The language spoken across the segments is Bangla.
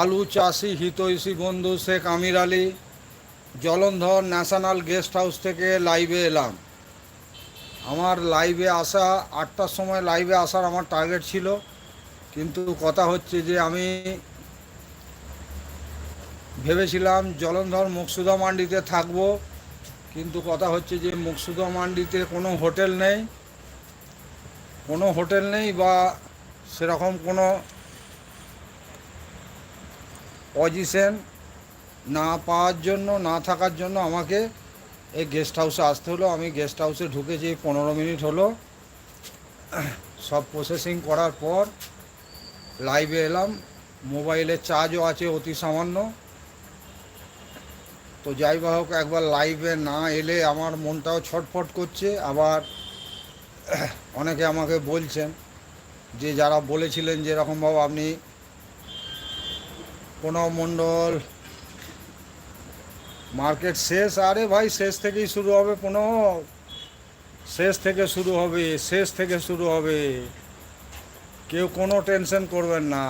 আলু চাষি হিতৈষী বন্ধু Sheikh Amir Ali, Jalandhar national guest house থেকে লাইভে এলাম। আমার লাইভে আসা, আটটার সময় লাইভে আসার আমার টার্গেট ছিল, কিন্তু কথা হচ্ছে যে আমি ভেবেছিলাম জলন্ধর মুকসুদা মান্ডিতে থাকব, কিন্তু কথা হচ্ছে যে মুকসুদা মান্ডিতে কোনো হোটেল নেই, কোনো হোটেল নেই বা সেরকম কোনো পজিশন না পাওয়ার জন্য, না থাকার জন্য আমাকে এই গেস্ট হাউসে আসতে হলো। আমি গেস্ট হাউসে ঢুকেছি, পনেরো মিনিট হলো। সব প্রসেসিং করার পর লাইভে এলাম। মোবাইলের চার্জও আছে অতি সামান্য। তো যাই হোক, একবার লাইভে না এলে আমার মনটাও ছটফট করছে। আবার অনেকে আমাকে বলছেন যে, যারা বলেছিলেন যে, এরকমভাবে আপনি প্রণব মণ্ডল। মার্কেট শেষ? আরে ভাই, শেষ থেকেই শুরু হবে প্রণব। শেষ থেকে শুরু হবে, শেষ থেকে শুরু হবে। কেউ কোনো টেনশন করবেন না।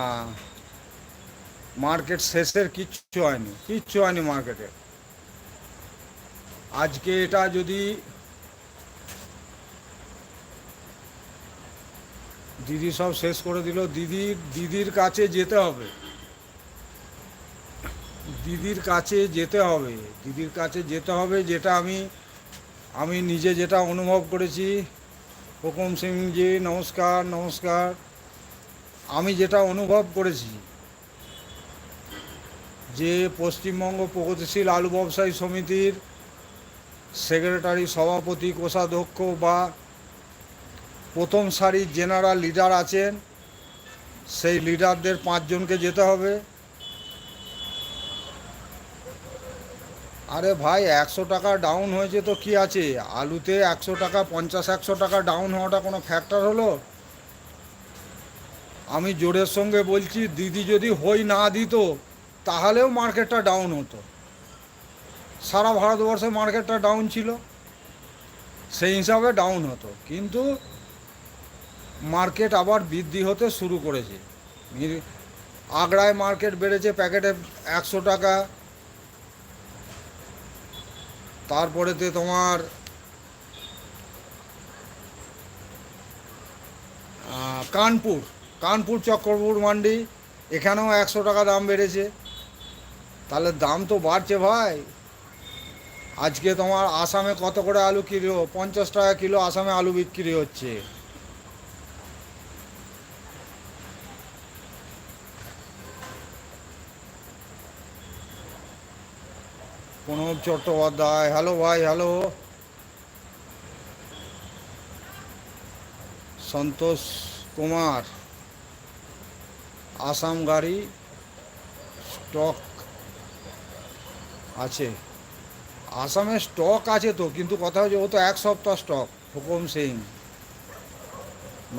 মার্কেট শেষের কিচ্ছু হয়নি কিচ্ছু হয়নি মার্কেটে। আজকে এটা যদি দিদি সব শেষ করে দিল, দিদির দিদির কাছে যেতে হবে। দিদির কাছে যেতে হবে। দিদির কাছে যেতে হবে যেটা আমি আমি নিজে যেটা অনুভব করেছি। হুকুম সিংজি, নমস্কার নমস্কার। আমি যেটা অনুভব করেছি যে পশ্চিমবঙ্গ প্রগতিশীল আলু ব্যবসায়ী সমিতির সেক্রেটারি, সভাপতি, কোষাধ্যক্ষ বা প্রথম সারির জেনারেল লিডার আছেন। সেই লিডারদের পাঁচজনকে যেতে হবে। আরে ভাই, একশো টাকা ডাউন হয়েছে তো কি আছে? আলুতে একশো টাকা, পঞ্চাশ, একশো টাকা ডাউন হওয়াটা কোনো ফ্যাক্টর হলো? আমি জোরের সঙ্গে বলছি, দিদি যদি হই না দিত, তাহলেও মার্কেটটা ডাউন হতো। সারা ভারতবর্ষে মার্কেটটা ডাউন ছিল। সেই হিসাবে ডাউন হতো। কিন্তু মার্কেট আবার বৃদ্ধি হতে শুরু করেছে। আগ্রায় মার্কেট বেড়েছে প্যাকেটে একশো টাকা তারপরেতে তোমার কানপুর কানপুর চক্রপুর মান্ডি, এখানেও একশো টাকা দাম বেড়েছে। তাহলে দাম তো বাড়ছে ভাই। আজকে তোমার আসামে কত করে আলু কিলো? পঞ্চাশ টাকা কিলো আসামে আলু বিক্রি হচ্ছে প্রণব চট্টোপাধ্যায়। হ্যালো ভাই, হ্যালো। সন্তোষ কুমার, আসাম গাড়ি স্টক আছে। আসামে স্টক আছে তো, কিন্তু কথা হচ্ছে ও তো এক সপ্তাহ স্টক, হুকুম সিং।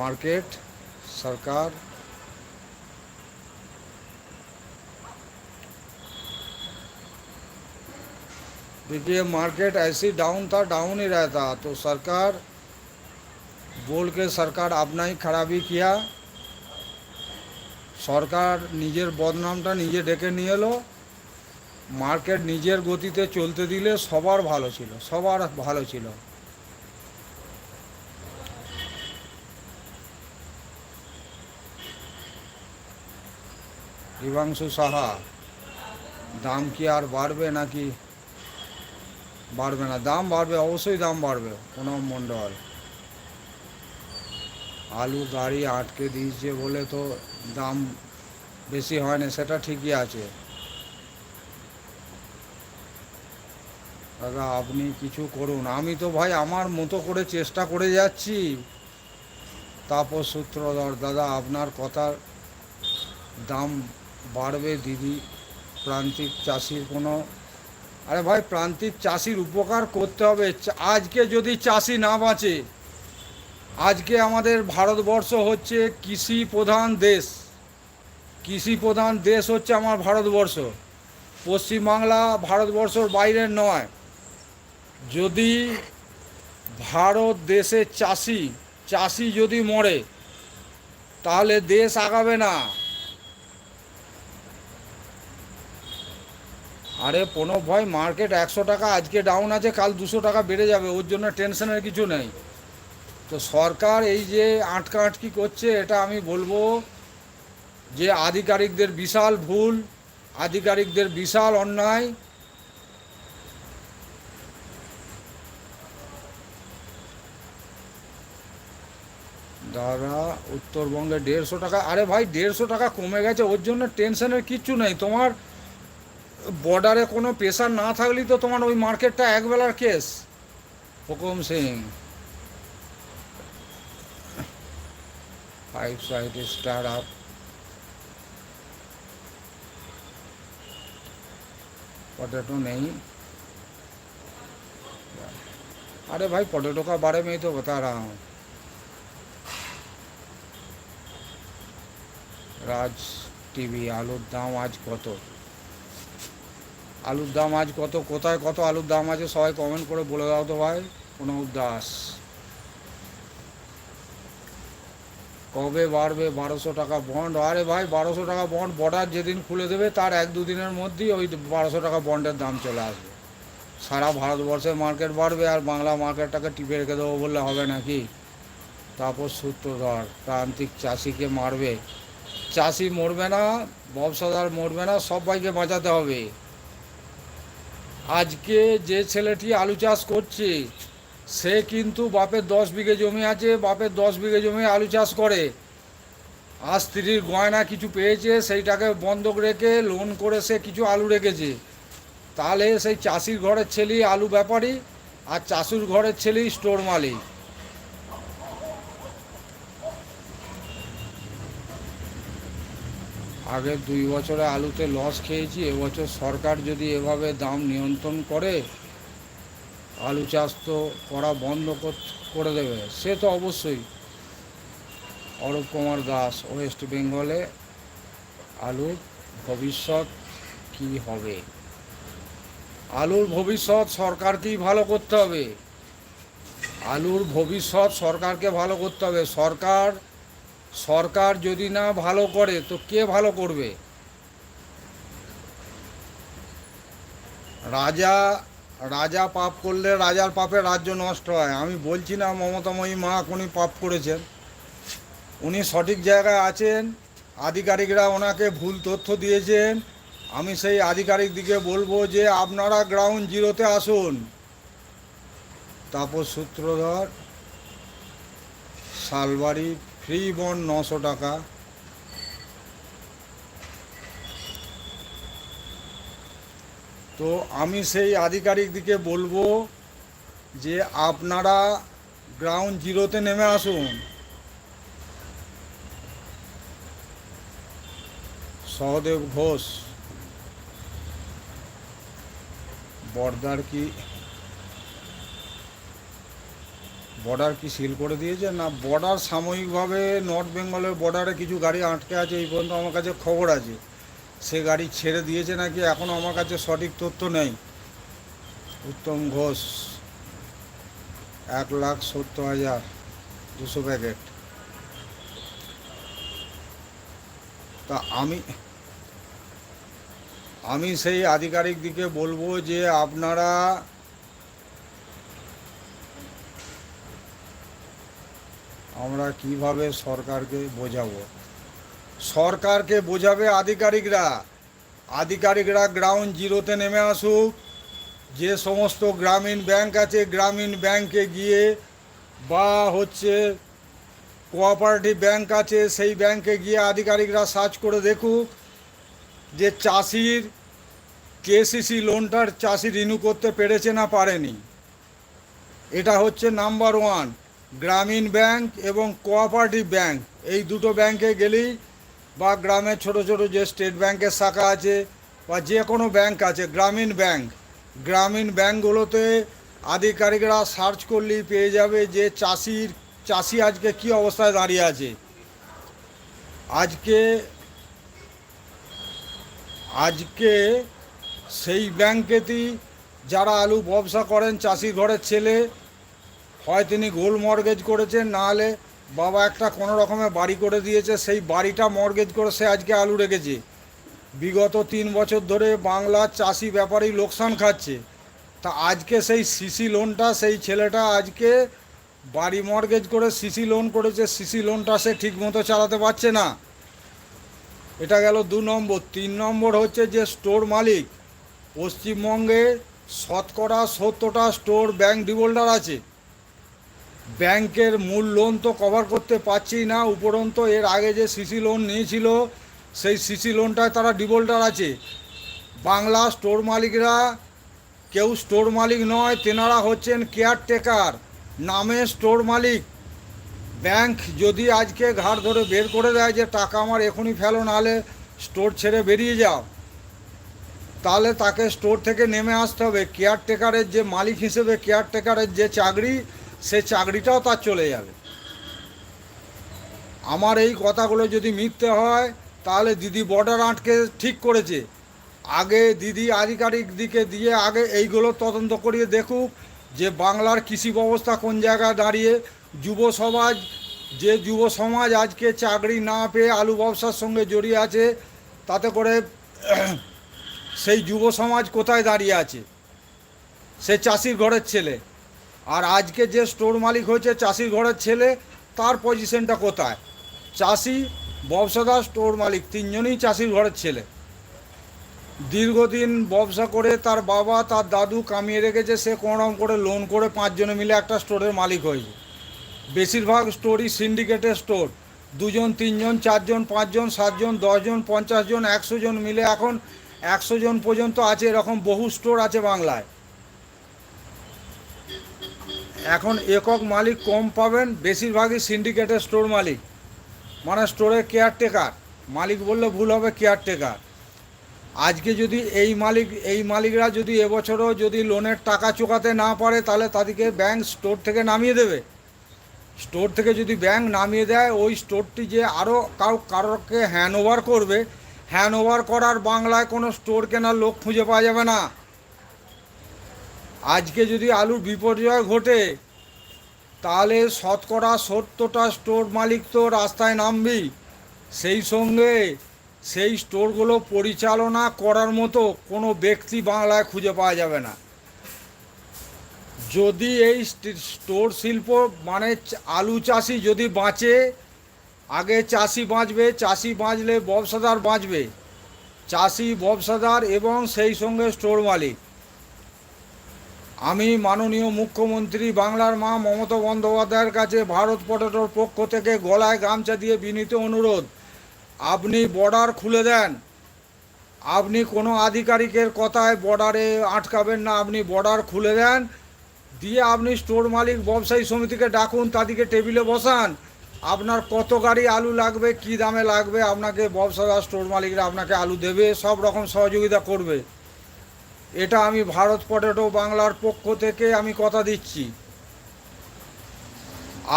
মার্কেট, সরকার देखिए मार्केट ऐसी डाउन था डाउन ही रहता तो सरकार बोल के सरकार अपना ही खराबी किया সরকার নিজের বদনামটা নিজে ডেকে নিয়ে এলো মার্কেট নিজের গতিতে চলতে দিলে সবার ভালো ছিল সবার ভালো ছিল হিমাংশু সাহা দাম কি আর বাড়বে নাকি বাড়বে না। দাম বাড়বে, অবশ্যই দাম বাড়বে প্রণব মণ্ডল। আলু গাড়ি আটকে দিয়েছে বলে তো দাম বেশি হয় না, সেটা ঠিকই আছে। দাদা, আপনি কিছু করুন। আমি তো ভাই আমার মতো করে চেষ্টা করে যাচ্ছি। তাপস সূত্রধর, দাদা, আপনার কথার দাম বাড়বে, দিদি। প্রান্তিক চাষির কোনো আরে ভাই, প্রান্তিক চাষির উপকার করতে হবে। আজকে যদি চাষি না বাঁচে, আজকে আমাদের ভারতবর্ষ হচ্ছে কৃষি প্রধান দেশ। কৃষি প্রধান দেশ হচ্ছে আমার ভারতবর্ষ। পশ্চিমবাংলা ভারতবর্ষর বাইরে নয়। যদি ভারত দেশের চাষি চাষি যদি মরে, তাহলে দেশ আগাবে না। আরে প্রণব ভাই মার্কেট একশো টাকা, আজকে ডাউন আছে, কাল দুশো টাকা বেড়ে যাবে, ওর জন্য টেনশনের কিছু নেই। তো সরকার এই যে আটকা আটকি করছে, এটা আমি বলব যে আধিকারিকদের বিশাল ভুল, আধিকারিকদের বিশাল অন্যায়। দাদা, উত্তরবঙ্গে দেড়শো টাকা, আরে ভাই, দেড়শো টাকা কমে গেছে, ওর জন্য টেনশনের কিচ্ছু নেই। তোমার বর্ডারে কোনো প্রেশার না থাকলেই তো তোমার ওই মার্কেটটা একবেলার case Hukum Singh five side star up potato नहीं अरे भाई पोटैटो का बारे में ही तो बता रहा हूँ রাজ টিভি আলুর দাম আজ কত আলুর দাম আজ কত, কোথায় কত আলুর দাম আছে সবাই কমেন্ট করে বলে দাও তো ভাই প্রণব দাস। কবে বাড়বে বারোশো টাকা বন্ড আরে ভাই, বারোশো টাকা বন্ড বর্ডার যেদিন খুলে দেবে তার এক দুদিনের মধ্যেই ওই বারোশো টাকা বন্ডের দাম চলে আসবে। সারা ভারতবর্ষের মার্কেট বাড়বে আর বাংলা মার্কেটটাকে টিপে রেখে দেবো বললে হবে নাকি? তারপর সূত্রধর, প্রান্তিক চাষিকে মারবে। চাষি মরবে না, ব্যবসাদার মরবে না, সবাইকে বাঁচাতে হবে। আজকে যে ছেলেটি আলু চাষ করছে, সে কিন্তু বাপের দশ বিঘে জমি আছে, বাপের দশ বিঘে জমি আলু চাষ করে। আর স্ত্রীর গয়না কিছু পেয়েছে, সেইটাকে বন্ধক রেখে লোন করে সে কিছু আলু রেখেছে। তাহলে সেই চাষির ঘরের ছেলেই আলু ব্যাপারী, আর চাষুর ঘরের ছেলেই স্টোর মালিক। আগের দুই বছরে আলুতে লস খেয়েছি, এবছর সরকার যদি এভাবে দাম নিয়ন্ত্রণ করে, আলু চাষ তো করা বন্ধ করে দেবে। সে তো অবশ্যই। অরূপ কুমার দাস, ওয়েস্ট বেঙ্গলে আলুর ভবিষ্যৎ কি হবে? আলুর ভবিষ্যৎ সরকারকেই ভালো করতে হবে। আলুর ভবিষ্যৎ সরকারকে ভালো করতে হবে। সরকার সরকার যদি না ভালো করে, তো কে ভালো করবে? রাজা রাজা পাপ করলে রাজার পাপে রাজ্য নষ্ট হয়। আমি বলছি না মমতাময়ী মা, উনি পাপ করেছেন। উনি সঠিক জায়গায় আছেন, আধিকারিকরা ওনাকে ভুল তথ্য দিয়েছেন। আমি সেই আধিকারিক দিকে বলব যে আপনারা গ্রাউন্ড জিরোতে আসুন। তাপস সূত্রধর, শালবাড়ি ফ্রি বন্ড নশো টাকা। তো আমি সেই আধিকারিক দিকে বলব যে আপনারা গ্রাউন্ড জিরোতে নেমে আসুন। সহদেব ঘোষ। বর্দার কি বর্ডার কি সিল করে দিয়েছে? না বর্ডার সাময়িকভাবে নর্থ বেঙ্গলের বর্ডারে কিছু গাড়ি আটকে আছে, এই পর্যন্ত আমার কাছে খবর আছে। সে গাড়ি ছেড়ে দিয়েছে নাকি এখনও আমার কাছে সঠিক তথ্য নেই। উত্তম ঘোষ, এক লাখ সত্তর হাজার দুশো প্যাকেট। তা আমি আমি সেই আধিকারিক দিকে বলব যে আপনারা আমরা কীভাবে সরকারকে বোঝাবো? সরকারকে বোঝাবে আধিকারিকরা। আধিকারিকরা গ্রাউন্ড জিরোতে নেমে আসুক। যে সমস্ত গ্রামীণ ব্যাংক আছে, গ্রামীণ ব্যাংকে গিয়ে বা হচ্ছে কোঅপারেটিভ ব্যাংক আছে, সেই ব্যাংকে গিয়ে আধিকারিকরা সার্চ করে দেখুক যে চাষির কেসিসি লোনটার চাষি রিনিউ করতে পেরেছে না পারেনি। এটা হচ্ছে নাম্বার ওয়ান গ্রামীণ ব্যাংক এবং কোঅপারেটিভ ব্যাংক। এই দুটো ব্যাংকে গেলেই বা গ্রামের ছোট ছোট যে স্টেট ব্যাংকের শাখা আছে বা যে কোনো ব্যাংক আছে, গ্রামীণ ব্যাংক। গ্রামীণ ব্যাংকগুলোতে আধিকারিকরা সার্চ করলেই পেয়ে যাবে যে চাষির, চাষি আজকে কি অবস্থায় দাঁড়িয়ে আছে। আজকে আজকে সেই ব্যাংকেতেই যারা আলু ব্যবসা করেন চাষি ঘরের ছেলে হয় তিনি গোল মর্গেজ করেছেন নাহলে বাবা একটা কোনো রকমের বাড়ি করে দিয়েছে, সেই বাড়িটা মর্গেজ করে সে আজকে আলু রেখেছে। বিগত তিন বছর ধরে বাংলার চাষি ব্যাপারেই লোকসান খাচ্ছে। তা আজকে সেই সিসি লোনটা, সেই ছেলেটা আজকে বাড়ি মর্গেজ করে সিসি লোন করেছে, সিসি লোনটা সে ঠিকমতো চালাতে পারছে না। এটা গেল দু নম্বর। তিন নম্বর হচ্ছে যে স্টোর মালিক, পশ্চিমবঙ্গে শতকরা সত্তরটা স্টোর ব্যাংক ডিভোল্ডার আছে। ব্যাংকের মূল লোন তো কভার করতে পারছি না। উপরন্ত এর আগে যে সিসি লোন নিয়েছিল, সেই সিসি লোনটায় তারা ডিভোল্ডার আছে। বাংলা স্টোর মালিকরা, কেউ স্টোর মালিক নয়, তেনারা হচ্ছেন কেয়ারটেকার নামে স্টোর মালিক। ব্যাংক যদি আজকে ঘাট ধরে বের করে দেয় যে, টাকা আমার এখনই ফেলো, নাহলে স্টোর ছেড়ে বেরিয়ে যাও। তাহলে তাকে স্টোর থেকে নেমে আসতে হবে। কেয়ারটেকারের যে মালিক হিসেবে কেয়ারটেকারের যে চাকরি সে চাকরিটাও তার চলে যাবে। আমার এই কথাগুলো যদি মিথ্যে হয়, তাহলে দিদি বর্ডার আটকে ঠিক করেছে। আগে দিদি আধিকারিক দিকে দিয়ে আগে এইগুলো তদন্ত করিয়ে দেখুক যে বাংলার কৃষি ব্যবস্থা কোন জায়গায় দাঁড়িয়ে, যুব সমাজ, যে যুব সমাজ আজকে চাকরি না পেয়ে আলু ব্যবসার সঙ্গে জড়িয়ে আছে, তাতে করে সেই যুব সমাজ কোথায় দাঁড়িয়ে আছে? সে চাষির ঘরের ছেলে। আর আজকে যে স্টোর মালিক হয়েছে চাষির ঘরের ছেলে, তার পজিশনটা কোথায়? চাষি, ব্যবসাদার, স্টোর মালিক, তিনজনই চাষির ঘরের ছেলে। দীর্ঘদিন ব্যবসা করে তার বাবা, তার দাদু কামিয়ে রেখেছে, সে কোনোরকম করে লোন করে পাঁচজনে মিলে একটা স্টোরের মালিক হয়েছে। বেশিরভাগ স্টোরই সিন্ডিকেটের স্টোর দুজন, তিনজন, চারজন, পাঁচজন, সাতজন, দশজন পঞ্চাশ জন একশো জন মিলে এখন একশো জন পর্যন্ত আছে, এরকম বহু স্টোর আছে বাংলায়। এখন একক মালিক কম পাবেন, বেশিরভাগই সিন্ডিকেটের স্টোর মালিক। মানে স্টোরের কেয়ারটেকার মালিক বললে ভুল হবে কেয়ারটেকার আজকে যদি এই মালিক, এই মালিকরা যদি এবছরও যদি লোনের টাকা চোকাতে না পারে, তাহলে তাদেরকে ব্যাংক স্টোর থেকে নামিয়ে দেবে। স্টোর থেকে যদি ব্যাংক নামিয়ে দেয়, ওই স্টোরটি যে আরও কাউ, কারোকে হ্যান্ড ওভার করবে হ্যান্ড ওভার করার বাংলায় কোনো স্টোর কেনার লোক খুঁজে পাওয়া যাবে না। আজকে যদি আলুর বিপর্যয় ঘটে, তাহলে শতকরা সত্তরটা স্টোর মালিক তো রাস্তায় নামবি সেই সঙ্গে সেই স্টোরগুলো পরিচালনা করার মতো কোনো ব্যক্তি বাংলায় খুঁজে পাওয়া যাবে না। যদি এই স্টোর শিল্প মানে আলু চাষি যদি বাঁচে, আগে চাষি বাঁচবে, চাষি বাঁচলে ব্যবসাদার বাঁচবে। চাষি, ব্যবসাদার এবং সেই সঙ্গে স্টোর মালিক। আমি মাননীয় মুখ্যমন্ত্রী বাংলার মা মমতা বন্দ্যোপাধ্যায়ের কাছে ভারত পটেটোর পক্ষ থেকে গলায় গামছা দিয়ে বিনীত অনুরোধ। আপনি বর্ডার খুলে দেন। আপনি কোনো আধিকারিকের কথায় বর্ডারে আটকাবেন না, আপনি বর্ডার খুলে দেন। দিয়ে আপনি স্টোর মালিক ব্যবসায়ী সমিতিকে ডাকুন, তাদেরকে টেবিলে বসান। আপনার কত গাড়ি আলু লাগবে, কি দামে লাগবে, আপনাকে ব্যবসাদার, স্টোর মালিকরা আপনাকে আলু দেবে, সব রকম সহযোগিতা করবে। এটা আমি ভারত পটেটো বাংলার পক্ষ থেকে আমি কথা দিচ্ছি।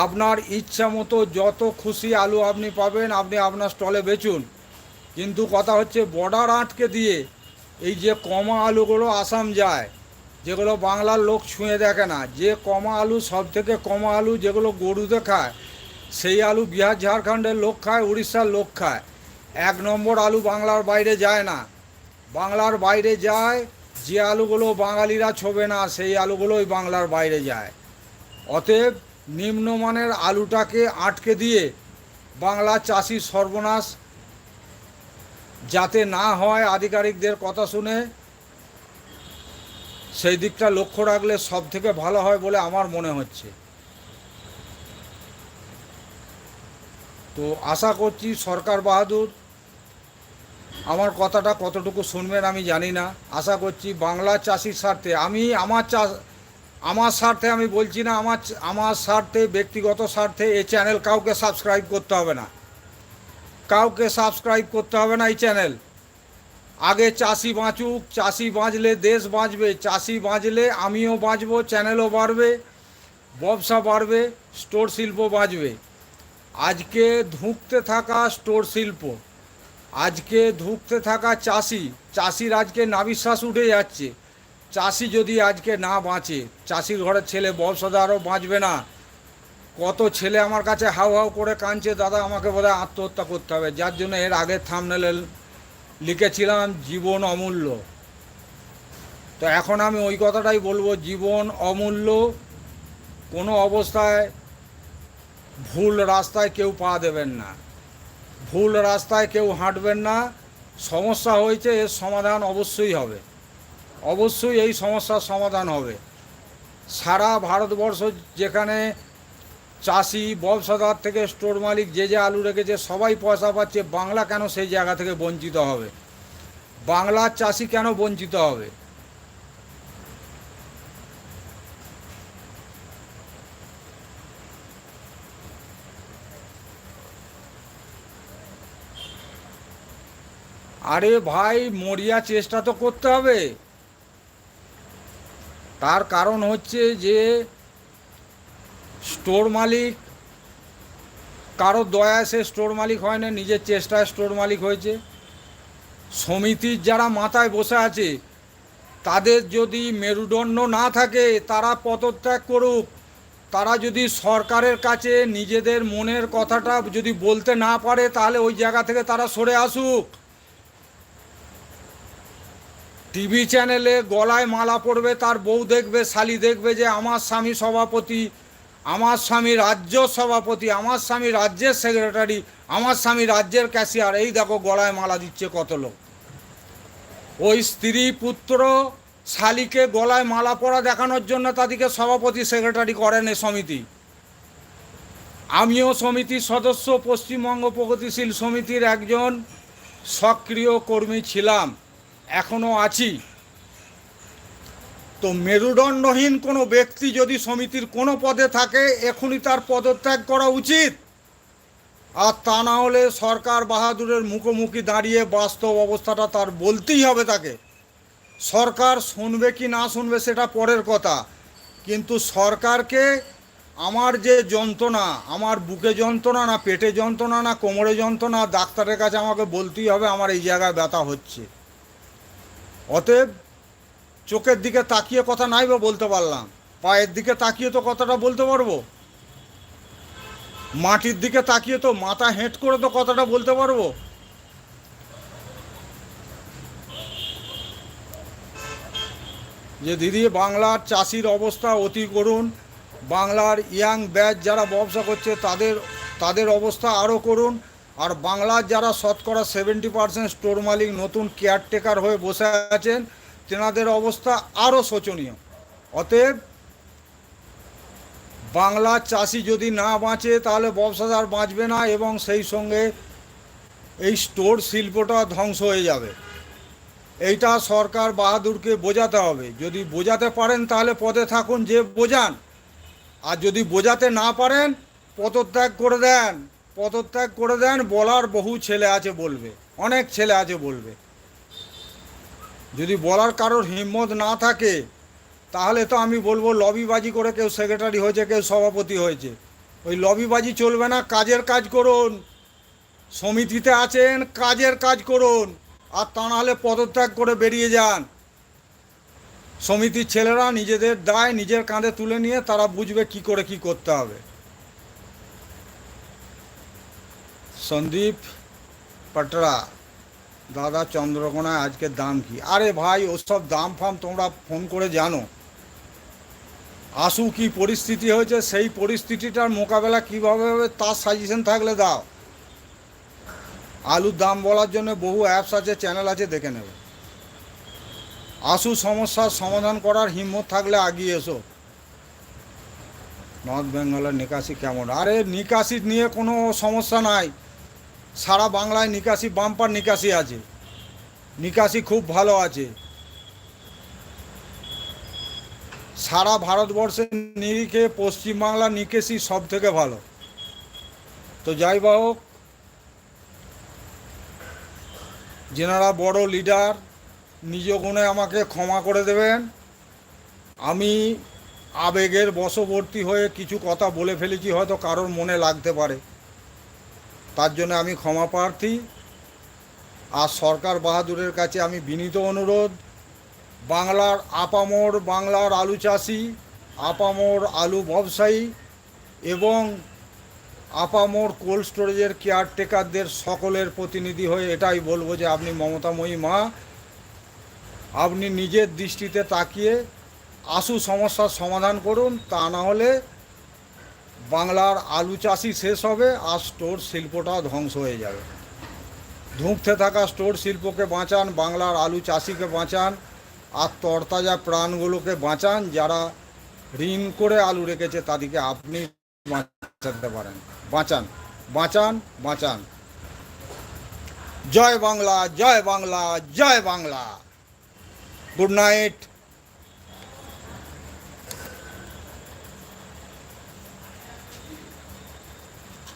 আপনার ইচ্ছা মতো যত খুশি আলু আপনি পাবেন, আপনি আপনার স্টলে বেচুন। কিন্তু কথা হচ্ছে বর্ডার আটকে দিয়ে এই যে কমা আলুগুলো আসাম যায়, যেগুলো বাংলার লোক ছুঁয়ে দেখে না, যে কমা আলু সব থেকে কমা আলু যেগুলো গরুতে খায়, সেই আলু বিহার, ঝাড়খণ্ডের লোক খায়, উড়িষ্যার লোক খায়। এক নম্বর আলু বাংলার বাইরে যায় না। বাংলার বাইরে যায় যে আলুগুলো বাঙালিরা ছোবে না, সেই আলুগুলোই বাংলার বাইরে যায়। অতএব নিম্নমানের আলুটাকে আটকে দিয়ে বাংলা চাষি সর্বনাশ যাতে না হয় আধিকারিকদের কথা শুনে, সেই দিকটা লক্ষ্য রাখলে সব থেকে ভালো হয় বলে আমার মনে হচ্ছে। তো আশা করছি সরকার বাহাদুর আমার কথাটা কতটুকু শুনবেন আমি জানি না। আশা করছি বাংলা চাষির স্বার্থে। আমি আমার চাষ, আমার স্বার্থে আমি বলছি না, আমার আমার স্বার্থে, ব্যক্তিগত স্বার্থে এই চ্যানেল কাউকে সাবস্ক্রাইব করতে হবে না। কাউকে সাবস্ক্রাইব করতে হবে না এই চ্যানেল আগে চাষি বাঁচুক, চাষি বাঁচলে দেশ বাঁচবে, চাষি বাঁচলে আমিও বাঁচবো চ্যানেলও বাড়বে, ব্যবসা বাড়বে স্টোর শিল্প বাঁচবে। আজকে ধুঁকতে থাকা স্টোর শিল্প। আজকে ধুঁকতে থাকা চাষি, চাষির আজকে নাবিশ্বাস উঠে যাচ্ছে। চাষি যদি আজকে না বাঁচে, চাষির ঘরের ছেলে ব্যবসাদারও বাঁচবে না। কত ছেলে আমার কাছে হাউ হাউ করে কাঁদছে, দাদা আমাকে বোধহয় আত্মহত্যা করতে হবে। যার জন্য এর আগে থামনেলে লিখেছিলাম, জীবন অমূল্য। তো এখন আমি ওই কথাটাই বলব, জীবন অমূল্য। কোনো অবস্থায় ভুল রাস্তায় কেউ পা দেবেন না। ভুল রাস্তায় কেউ হাঁটবেন না, সমস্যা হয়েছে এর সমাধান অবশ্যই হবে। অবশ্যই এই সমস্যার সমাধান হবে। সারা ভারতবর্ষ যেখানে চাষি, ব্যবসাদার থেকে স্টোর মালিক যে যে আলু রেখেছে, সবাই পয়সা পাচ্ছে, বাংলা কেন সেই জায়গা থেকে বঞ্চিত হবে? বাংলার চাষি কেন বঞ্চিত হবে? আরে ভাই, মরিয়া চেষ্টা তো করতে হবে। তার কারণ হচ্ছে যে, স্টোর মালিক কারোর দয়া সে স্টোর মালিক হয় না, নিজের চেষ্টায় স্টোর মালিক হয়েছে। সমিতির যারা মাথায় বসে আছে, তাদের যদি মেরুদণ্ড না থাকে, তারা পদত্যাগ করুক। তারা যদি সরকারের কাছে নিজেদের মনের কথাটা যদি বলতে না পারে, তাহলে ওই জায়গা থেকে তারা সরে আসুক। টিভি চ্যানেলে গলায় মালা পড়বে, তার বউ দেখবে, শালি দেখবে যে আমার স্বামী সভাপতি, আমার স্বামী রাজ্য সভাপতি, আমার স্বামী রাজ্যের সেক্রেটারি, আমার স্বামী রাজ্যের ক্যাশিয়ার। এই দেখো গলায় মালা দিচ্ছে কত লোক। ওই স্ত্রী, পুত্র, শালিকে গলায় মালা পরা দেখানোর জন্য তাদেরকে সভাপতি, সেক্রেটারি করেন এ সমিতি। আমিও সমিতির সদস্য, পশ্চিমবঙ্গ প্রগতিশীল সমিতির একজন সক্রিয় কর্মী ছিলাম। এখনও আছি। তো মেরুদণ্ডহীন কোনো ব্যক্তি যদি সমিতির কোনো পদে থাকে, এখনই তার পদত্যাগ করা উচিত। আর তা না হলে সরকার বাহাদুরের মুখোমুখি দাঁড়িয়ে বাস্তব অবস্থাটা তার বলতেই হবে তাকে। সরকার শুনবে কি না শুনবে সেটা পরের কথা। কিন্তু সরকারকে আমার যে যন্ত্রণা, আমার বুকে যন্ত্রণা না পেটে যন্ত্রণা না কোমরে যন্ত্রণা, ডাক্তারের কাছে আমাকে বলতেই হবে, আমার এই জায়গায় ব্যথা হচ্ছে। অতএব চোখের দিকে তাকিয়ে কথা নাই বা বলতে পারলাম। পায়ের দিকে তাকিয়ে তো কথাটা বলতে পারব? মাটির দিকে তাকিয়ে তো মাথা হেঁট করে তো কথাটা বলতে পারব? যে দিদি, বাংলার চাষির অবস্থা অতি করুন বাংলার ইয়াং ব্যাচ যারা ব্যবসা করছে, তাদের তাদের অবস্থা আরও করুন আর বাংলার যারা শতকরা সেভেন্টি পার্সেন্ট স্টোর মালিক, নতুন কেয়ারটেকার হয়ে বসে আছেন, তেনাদের অবস্থা আরও শোচনীয়। অতএব বাংলা চাষি যদি না বাঁচে, তাহলে ব্যবসাদার বাঁচবে না এবং সেই সঙ্গে এই স্টোর শিল্পটা ধ্বংস হয়ে যাবে। এইটা সরকার বাহাদুরকে বোঝাতে হবে। যদি বোঝাতে পারেন, তাহলে পদে থাকুন, যে বোঝান। আর যদি বোঝাতে না পারেন, পদত্যাগ করে দেন। পদত্যাগ করে দেন, বলার বহু ছেলে আছে বলবে, অনেক ছেলে আছে বলবে। যদি বলার কারোর হিম্মত না থাকে, তাহলে তো আমি বলব লবিবাজি করে কেউ সেক্রেটারি হয়েছে, কেউ সভাপতি হয়েছে। ওই লবিবাজি চলবে না, কাজের কাজ করুন, সমিতিতে আছেন, কাজের কাজ করুন, আর তা নাহলে পদত্যাগ করে বেরিয়ে যান। সমিতির ছেলেরা নিজেদের দায় নিজের কাঁধে তুলে নিয়ে তারা বুঝবে কি করে কি করতে হবে। সন্দীপ পাটরা, দাদা চন্দ্রকোনায় আজকের দাম কি? আরে ভাই, ওসব দাম ফাম তোমরা ফোন করে জানো। আসু কি পরিস্থিতি হয়েছে, সেই পরিস্থিতিটার মোকাবেলা কীভাবে হবে, তার সাজেশন থাকলে দাও। আলুর দাম বলার জন্য বহু অ্যাপস আছে চ্যানেল আছে, দেখে নেবে। আসু সমস্যার সমাধান করার হিম্মত থাকলে আগিয়ে এসো। নর্থ বেঙ্গলের নিকাশি কেমন? আরে নিকাশি নিয়ে কোনো সমস্যা নাই। সারা বাংলায় নিকাশি, বাম্পার নিকাশি আছে। নিকাশি খুব ভালো আছে। সারা ভারতবর্ষের নিরিখে পশ্চিমবাংলার নিকাশি সব থেকে ভালো। তো যাই হোক, যেনারা বড় লিডার, নিজ গুণে আমাকে ক্ষমা করে দেবেন। আমি আবেগের বশবর্তী হয়ে কিছু কথা বলে ফেলেছি, হয়তো কারোর মনে লাগতে পারে। তার জন্য আমি ক্ষমা প্রার্থী আর সরকার বাহাদুরের কাছে আমি বিনীত অনুরোধ। বাংলার আপামর, বাংলার আলু চাষি, আপামর আলু ব্যবসায়ী এবং আপামোর কোল্ড স্টোরেজের কেয়ারটেকারদের সকলের প্রতিনিধি হয়ে এটাই বলব যে আপনি মমতাময়ী মা, আপনি নিজের দৃষ্টিতে তাকিয়ে আশু সমস্যার সমাধান করুন। তা না হলে বাংলার আলু চাষই শেষ হবে আর স্টোর শিল্পটা ধ্বংস হয়ে যাবে। ধুঁকতে থাকা স্টোর শিল্পকে বাঁচান, বাংলার আলু চাষিকে বাঁচান, আর তরতাজা প্রাণগুলোকে বাঁচান, যারা ঋণ করে আলু রেখেছে তাদেরকে আপনি বাঁচাতে পারেন। বাঁচান বাঁচান বাঁচান। জয় বাংলা জয় বাংলা জয় বাংলা। Good night.